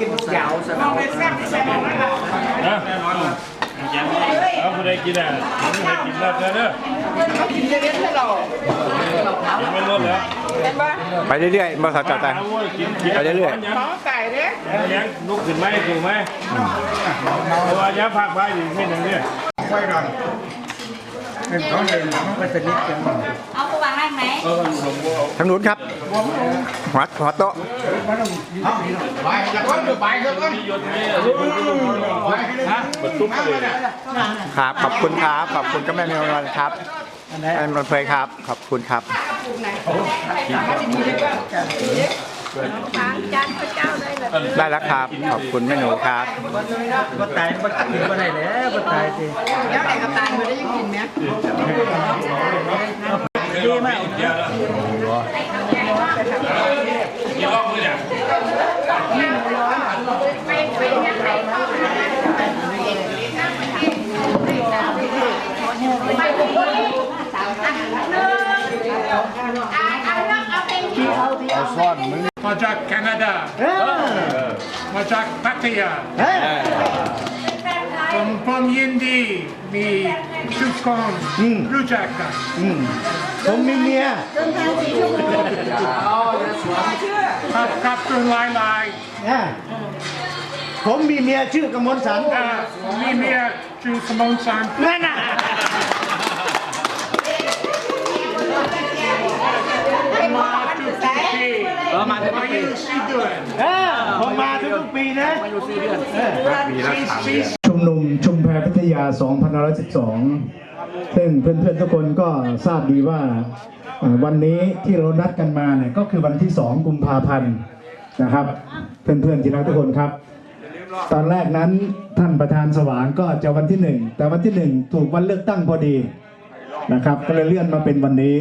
กินไปกินยาวสนามนะเอาผู้ใดกินอะผู้ใดกินแล้วเด้อเด้อกินเยอะๆให้เรากินไม่ลดแล้วไปเรื่อยๆมาสับจับใจานไปเรื่อยหมองไก่เนี่ยยังลุกขึ้นไหมถูกไหมเพราะว่าย้ำผักไปดิให้หนึ่งเนี่ยไว้ก่อนเป็นของเด่นมันก็สนิทกันเอาไป วางได้ไหมทางนู้นครับหัวหัวโต๊ะไปจะก้นไปจะก้นครับขอบคุณครับขอบคุณก็แม่เมวันครับแม่มันเพยครับ ขอบคุณครับทางจานพระเจ้าได้เลยได้แล้วครับ ขอบคุณแม่หนูครับก็ตายก็กินก็ได้แล้วก็ตายสิแล้วแต่กับตายมันได้ยังกินไหม ดีมากกินรอบมือเนี่ยมาจากแคนาดา มาจากพัทยาผมผมยินดีมีทุกคนรู้จักกัน ผมมีเมียครับครับคุณลายลายนะผมมีเมียชื่อกมลสันอ่าผมมีเมียชื่อสมอนสันนั่นน่ะมาทุกปีเออมาถึงมาอยู่สี่เดือนเออผมมาทุกๆปีนะอยู่สี่เดือนสี่สี่ชุมนุมชุมแพพัทยา 2512 ซึ่งเพื่อนๆทุกคนก็ทราบดีว่าวันนี้ที่เรานัดกันมาเนี่ยก็คือวันที่ 2 กุมภาพันธ์นะครับ เพื่อนๆที่รักทุกคนครับ ตอนแรกนั้นท่านประธานสว่างก็จะวันที่หนึ่งแต่วันที่หนึ่งถูกวันเลือกตั้งพอดีนะครับ ก็เลยเลื่อนมาเป็นวันนี้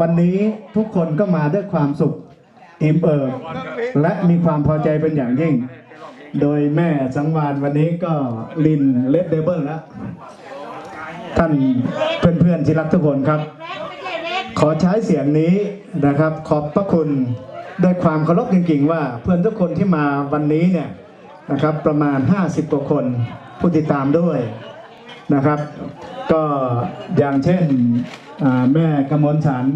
วันนี้ทุกคนก็มาด้วยความสุขอิ่มเอิบและมีความพอใจเป็นอย่างยิ่ง โดยแม่สังวานวันนี้ก็ลินเลดเดเบิลแล้ว ท่านเพื่อนๆที่รักทุกคนครับ ขอใช้เสียงนี้นะครับ ขอบพระคุณด้วยความเคารพจริงๆว่าเพื่อนทุกคนที่มาวันนี้เนี่ยนะครับประมาณ 50กว่าคนผู้ติดตามด้วยนะครับ ก็อย่างเช่นแม่กมลฉัน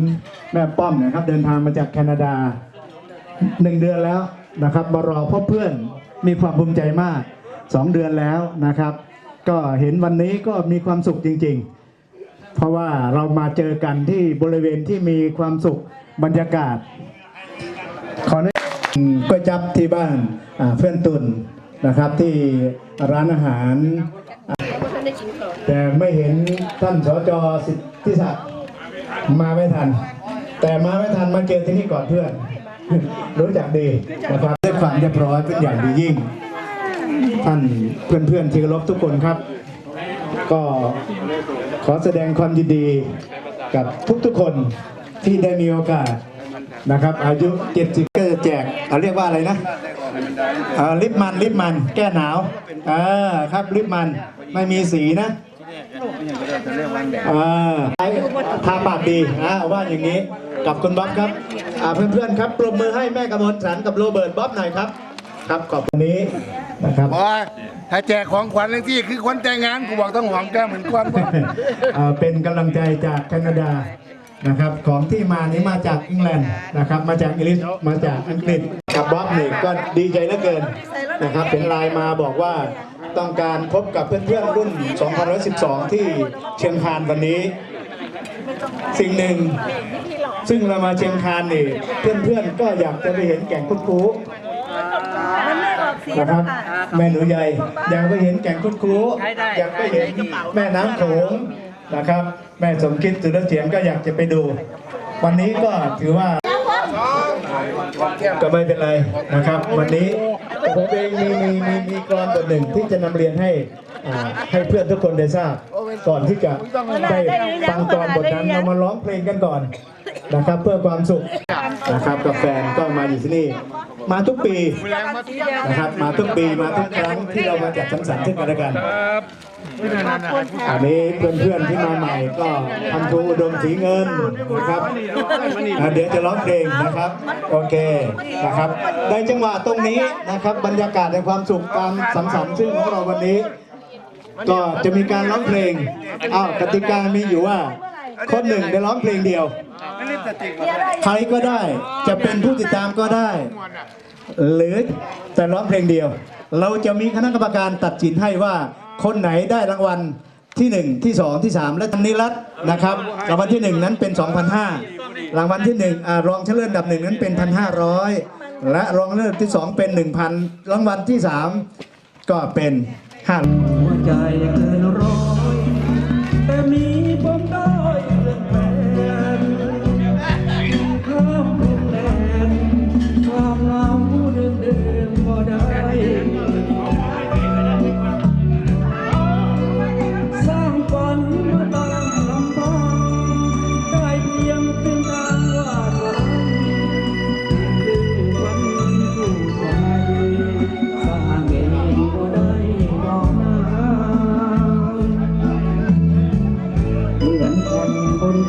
แม่ป้อมเนะครับ เดินทางมาจากแคนาดาหนึ่งเดือนแล้วนะครับมารอพบเพื่อนมีความภูมิใจมากสองเดือนแล้วนะครับ ก็เห็นวันนี้ก็มีความสุขจริง ๆ เพราะว่าเรามาเจอกันที่บริเวณที่มีความสุขบรรยากาศ ขอแนะนำก๋วยจับที่บ้านเพื่อนตุนนะครับที่ร้านอาหารแต่ไม่เห็นท่านสจสิทธิศักดิ์มาไม่ทัน แต่มาไม่ทันมาเจอที่นี่ก่อนเพื่อน รู้จักดีนะครับด้วยความเรียบร้อยเป็นอย่างดียิ่ง ท่านเพื่อนๆที่เคารพทุกคนครับ ก็ขอแสดงความยินดีกับทุกๆคนที่ได้มีโอกาสนะครับ อายุ 70 ก็จะแจกเอาเรียกว่าอะไรนะเออลิปมันลิปมัน แก้หนาวเออครับลิปมันไม่มีสีนะเออทาปากดีอ่าว่าอย่างนี้กับคุณบ๊อบครับเพื่อนๆครับปรบมือให้แม่กำมลสันกับโรเบิร์ตบ๊อบหน่อยครับ ครับขอบคุณนี้นะครับโอ้ยถ้าแจกของขวัญเลยที่คือคนแต่งงานกูบอกต้องหอมแก้มเหมือนกันว่าเอ่อเป็นกำลังใจจากแคนาดานะครับของที่มานี้มาจากอังกฤษนะครับมาจากอังกฤษมาจากอังกฤษกับบ๊อบนี่ก็ดีใจเหลือเกินนะครับเป็นไลน์มาบอกว่าต้องการพบกับเพื่อนๆรุ่น 2012 ที่เชียงคานวันนี้ สิ่งหนึ่ง ซึ่งเรามาเชียงคานนี่เพื่อนๆก็อยากจะไปเห็นแก่งคุดคู นะครับแม่หนูใหญ่อยากไปเห็นแก่งคุดคูอยากไปเห็นแม่น้ำโขงนะครับ แม่สมคิดสุรเสียงก็อยากจะไปดู วันนี้ก็ถือว่า ก็ไม่เป็นไรนะครับ วันนี้ผมเองมีมีมีมีกรอนบทหนึ่งที่จะนำเรียนให้อ่าให้เพื่อนทุกคนได้ทราบ ก่อนที่จะได้ฟังกรอนบทนั้นเรามาร้องเพลงกันก่อนนะครับ เพื่อความสุขนะครับกับแฟนก็มาอยู่ที่นี่ มาทุกปีนะครับมาทุกปีมาทุกครั้งที่เรามาจัดสังสรรค์ซึ่งกันและกันอันนี้เพื่อนๆที่มาใหม่ก็ทำทูอุดมสีเงินนะครับอะเดี๋ยวจะร้องเพลงนะครับโอเคนะครับในจังหวะตรงนี้นะครับบรรยากาศในความสุขการสังสรรค์ซึ่งของเราวันนี้ ก็จะมีการร้องเพลงอ้าวกติกามีอยู่ว่า คนหนึ่งได้ร้องเพลงเดียวใครก็ได้จะเป็นผู้ติดตามก็ได้ หรือจะร้องเพลงเดียว เราจะมีคณะกรรมการตัดสินให้ว่าคนไหนได้รางวัลที่หนึ่งที่สองที่สามและทันนิรัตน์นะครับรางวัลที่หนึ่งนั้นเป็น 2,500รางวัลที่หนึ่งอ่ารองเชลิญอันดับหนึ่งนั้นเป็น 1,500 และรองเลิศที่สองเป็น 1,000 รางวัลที่สามก็เป็น5หัวใจเกินร้อยแต่มีปมด้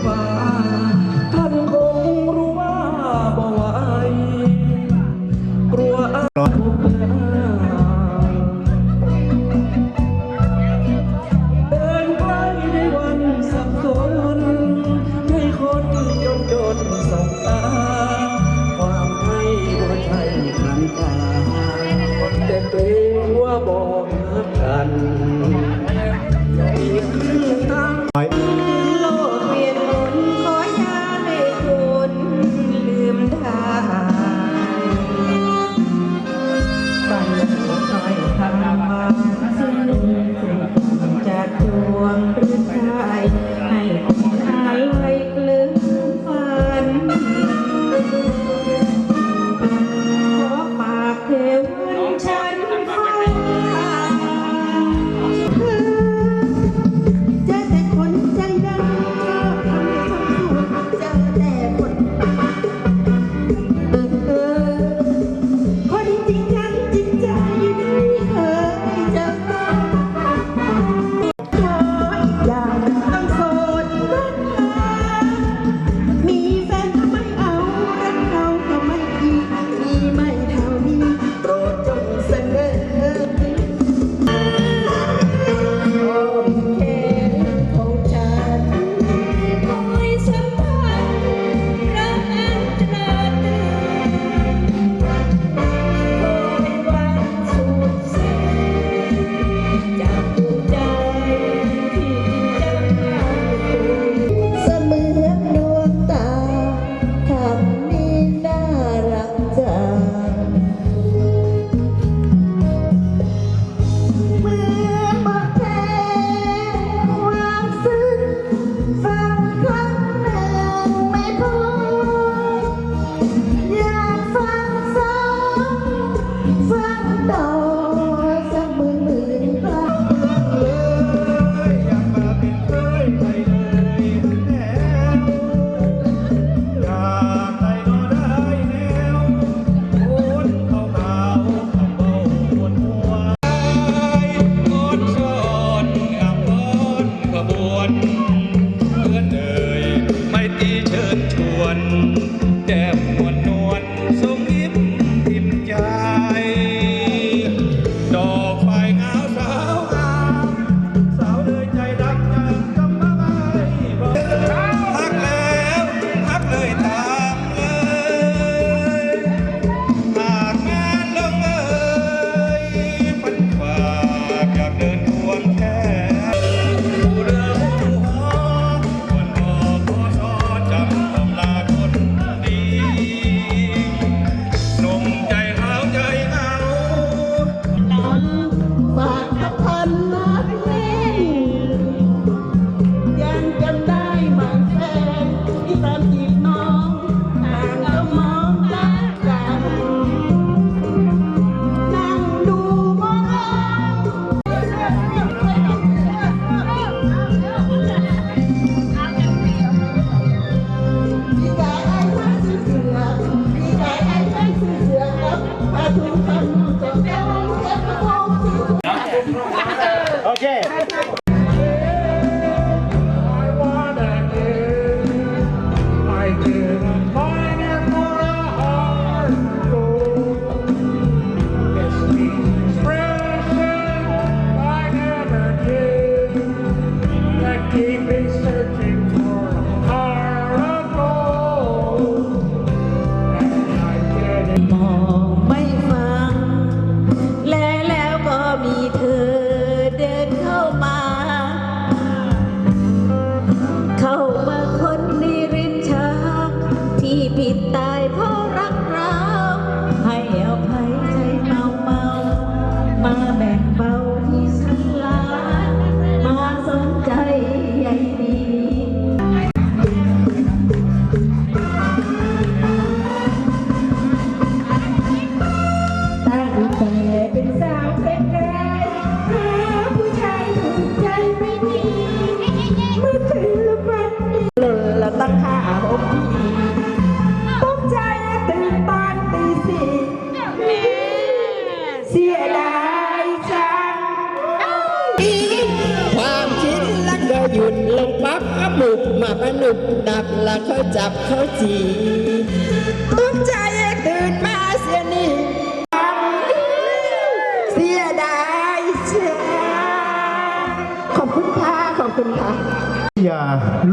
bye. ความคิดลักก็หยุดลงปั๊บก็บุกมาพนุกดักและเขาจับเขาจีตกใจตื่นมาเสียนี่เสียดายจังขอบคุณค่ะขอบคุณค่ะยา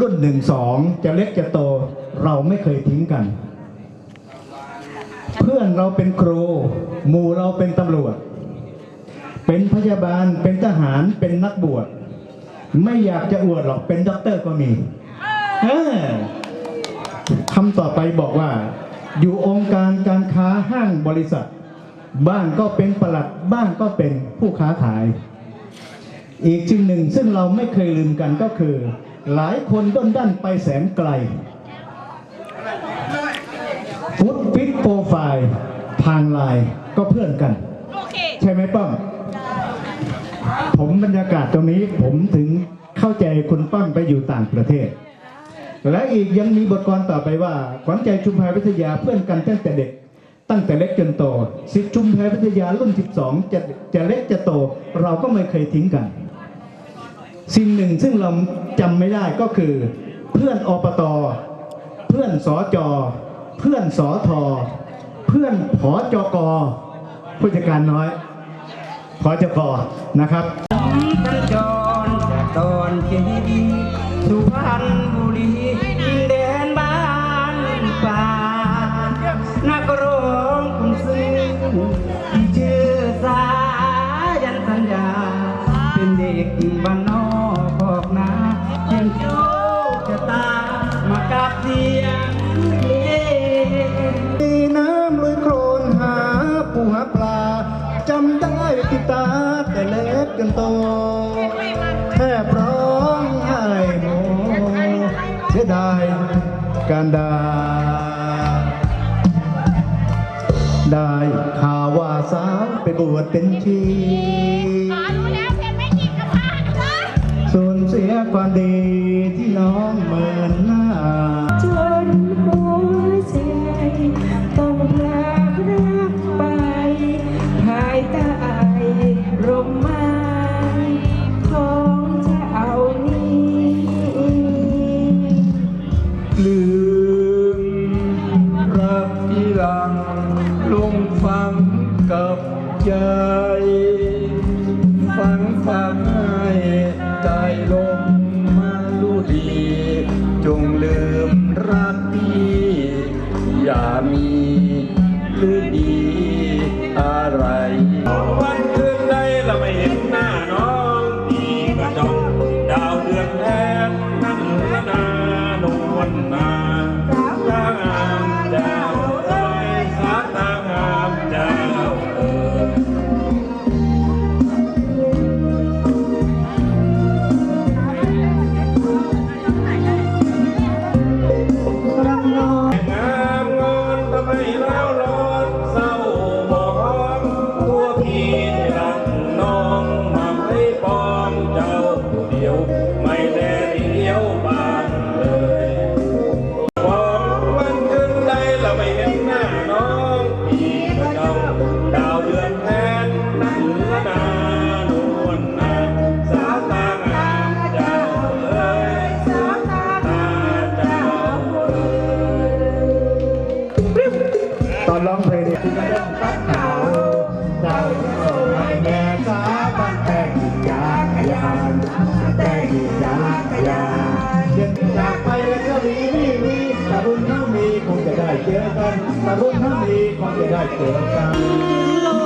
รุ่นหนึ่งสองจะเล็กจะโตเราไม่เคยทิ้งกัน เพื่อนเราเป็นครูหมู่เราเป็นตำรวจ เป็นพยาบาลเป็นทหารเป็นนักบวช ไม่อยากจะอวดหรอกเป็นด็อกเตอร์ก็มีเออคำต่อไปบอกว่า อยู่องค์การการค้าห้างบริษัท บ้างก็เป็นประหลัดบ้างก็เป็นผู้ค้าขาย อีกสิ่งหนึ่งซึ่งเราไม่เคยลืมกันก็คือ หลายคนด้นดันไปแสนไกลฟุตฟิตโปรไฟล์ทางไลน์ก็เพื่อนกัน ใช่ไหมป้อม ผมบรรยากาศตรงนี้ผมถึงเข้าใจคุณป้อมไปอยู่ต่างประเทศ และอีกยังมีบทกลอนต่อไปว่าขวัญใจชุมแพวิทยาเพื่อนกันตั้งแต่เด็ก ตั้งแต่เล็กจนโตสิทธิชุมแพวิทยารุ่น 12 จะจะเล็กจะโต เราก็ไม่เคยทิ้งกัน สิ่งหนึ่งซึ่งเราจำไม่ได้ก็คือ เพื่อนอปตเพื่อนสอจอเพื่อนสอทอเพื่อนผอจกผู้จัดการน้อย ขอจกนะครับสัญจรจากตอนเจดีย์สุพรรณบุรีดินแดนบ้านป่านักร การดา ได้ข่าวว่าสาวไปบวชเป็นชีสูญเสียความดีที่น้องเหมือนหน้า จงลืมรักพี่ อย่ามีหรือดี มีคงจะได้เจอกันโลกเป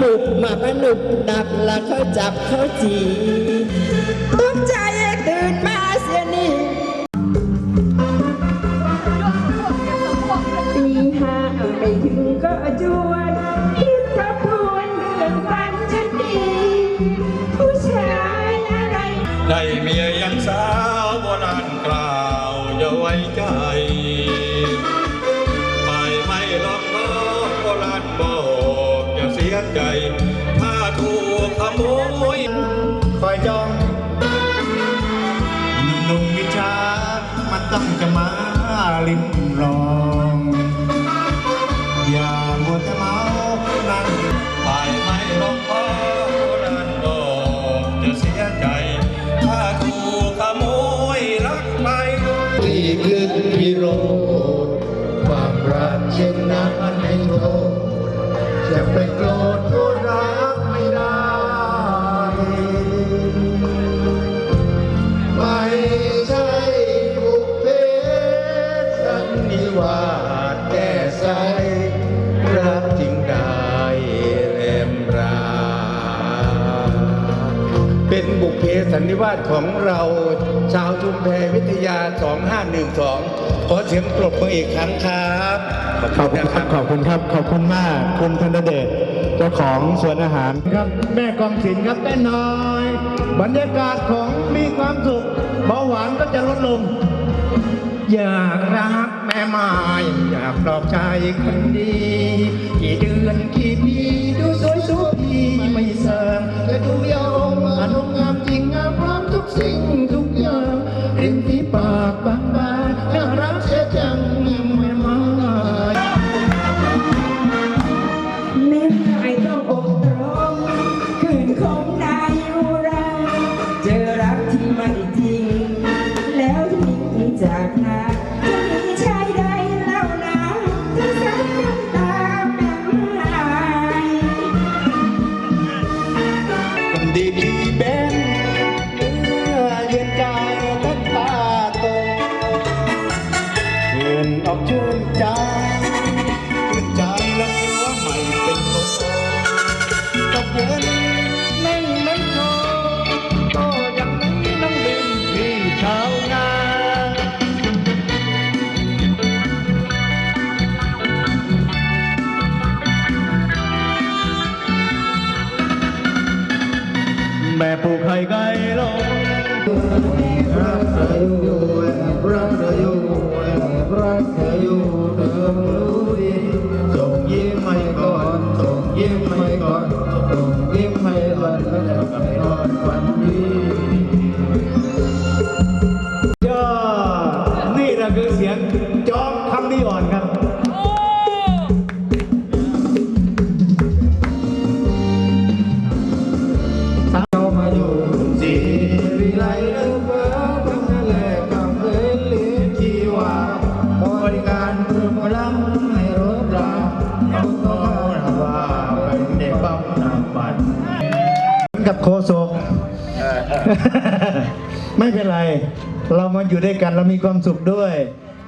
ปั๊บก็หมุกมาหนุกดับแล้วเขาจับเขาจีตกใจตื่นมาเสียนี่ตีห้าไม่ถึงก็จู ลิ้มลอง วาสของเราชาวชุมแพวิทยา 2512 ขอเสียงปรบมืออีกครั้งครับ ขอบคุณครับขอบคุณครับ ขอบคุณมาก คุณธนเดชเจ้าของสวนอาหารครับแม่กองศิลครับแม่น้อย บรรยากาศของมีความสุขเบาหวานก็จะลดลง อยากรักแม่ไม้อยากปลอบใจคนดี กี่เดือนกี่ปีดูสวยสุพีไม่เสริม ร้อม แม่ผูกไข่ไก่ลง กับโคศกไม่เป็นไร เรามาอยู่ด้วยกันเรามีความสุขด้วย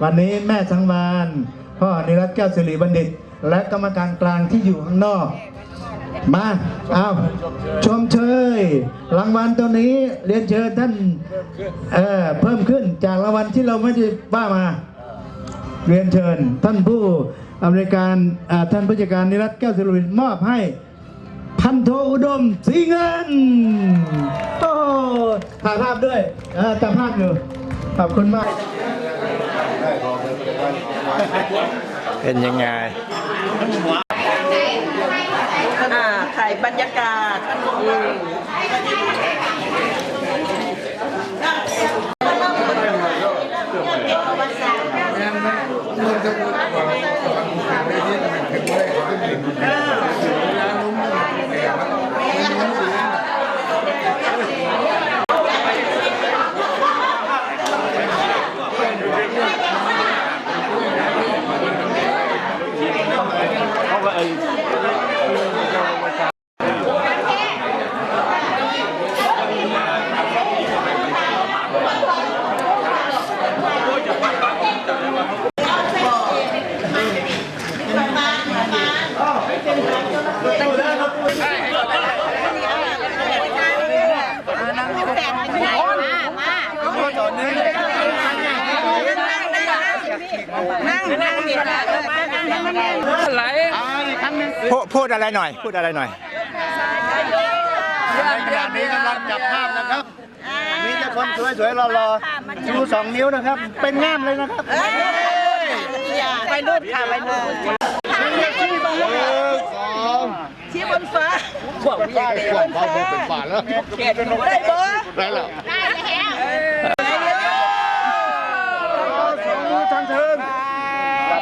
วันนี้แม่สังวานพ่อนิรัตน์แก้วสิริบัณฑิต และกรรมการกลางที่อยู่ข้างนอก มาเอาชมเชยรางวัลตัวนี้เรียนเชิญท่านเออเพิ่มขึ้นจากรางวัลที่เราไม่ได้ว่ามา เรียนเชิญท่านผู้อำนวยการอ่าท่านผู้จัดการนิรัตน์แก้วสิริวินมอบให้ พันโทอุดมสีเงินโอ้ถ่ายภาพด้วยอ่าจับภาพอยู่ขอบคุณมากเป็นยังไงอ่าถ่ายบรรยากาศอืม พูดพูดอะไรหน่อย พูดอะไรหน่อย ในขณะนี้กำลังจับภาพนะครับ มีแต่คนสวยๆรอๆชูสองนิ้วนะครับ เป็นง่ามเลยนะครับไปนู่นค่ะไปนู่นสองชี้บนฟ้าได้ขวบพอผมเป็นฝ่าแล้วได้บอร์ได้แล้ว สองมือทางเทิน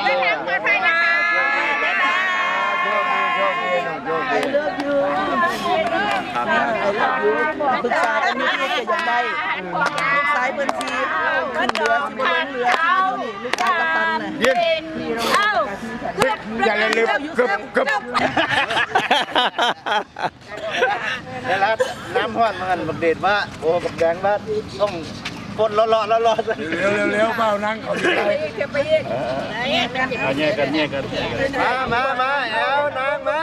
เดินทางปลอดภัยนะคะบ๊ายบาย I love you ไอรักยูปรึกษากันนี่ที่จะยังได้ ลูกซ้ายบัญชีขึ้นเรือสิบนเรือที่นี่ลูกชายกัปตันน่ะยินอย่าลืมกึบกึบนี่ละน้ำห้อนมันบักเด็ดว่าโอ้บักแดงว่าต้องคนรอๆรอๆเร็วเร็วๆเปล่านั่งเขาอยู่ได้มามามาเอานางมา